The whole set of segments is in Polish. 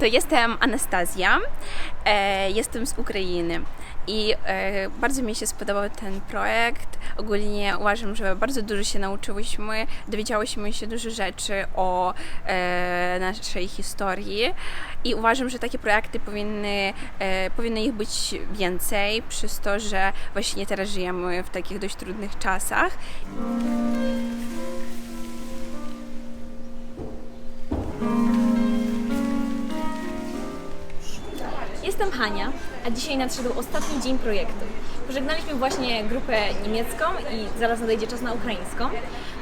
To jestem Anastazja, e, jestem z Ukrainy i e, bardzo mi się spodobał ten projekt. Ogólnie uważam, że bardzo dużo się nauczyłyśmy, dowiedziałyśmy się dużo rzeczy o e, naszej historii i uważam, że takie projekty powinny, e, powinno ich być więcej, przez to, że właśnie teraz żyjemy w takich dość trudnych czasach. Jestem Hania, a dzisiaj nadszedł ostatni dzień projektu. Pożegnaliśmy właśnie grupę niemiecką i zaraz nadejdzie czas na ukraińską.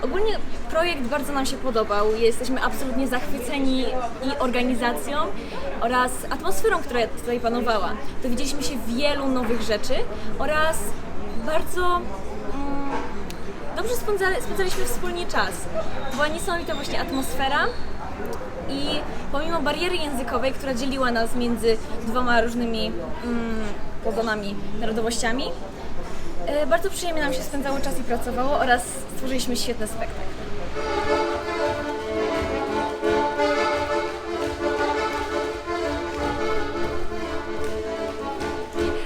Ogólnie projekt bardzo nam się podobał. Jesteśmy absolutnie zachwyceni i organizacją oraz atmosferą, która tutaj panowała. Dowiedzieliśmy się wielu nowych rzeczy oraz bardzo mm, dobrze spędzali, spędzaliśmy wspólnie czas. Była niesamowita właśnie atmosfera i pomimo bariery językowej, która dzieliła nas między dwoma różnymi mm, narodowościami, e, bardzo przyjemnie nam się spędzało czas i pracowało oraz stworzyliśmy świetny spektakl.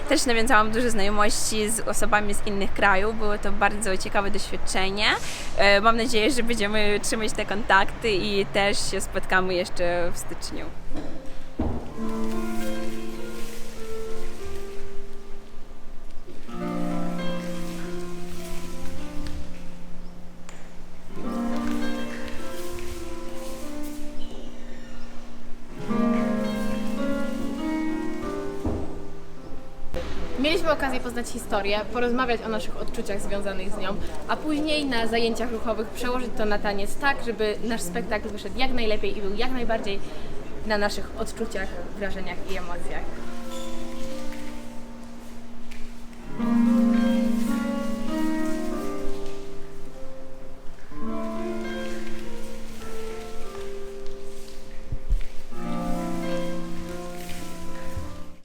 Też nawiązałam dużo znajomości z osobami z innych krajów. Było to bardzo ciekawe doświadczenie. E, Mam nadzieję, że będziemy trzymać te kontakty i też się spotkamy jeszcze w styczniu. Mieliśmy okazję poznać historię, porozmawiać o naszych odczuciach związanych z nią, a później na zajęciach ruchowych przełożyć to na taniec tak, żeby nasz spektakl wyszedł jak najlepiej i był jak najbardziej na naszych odczuciach, wrażeniach i emocjach.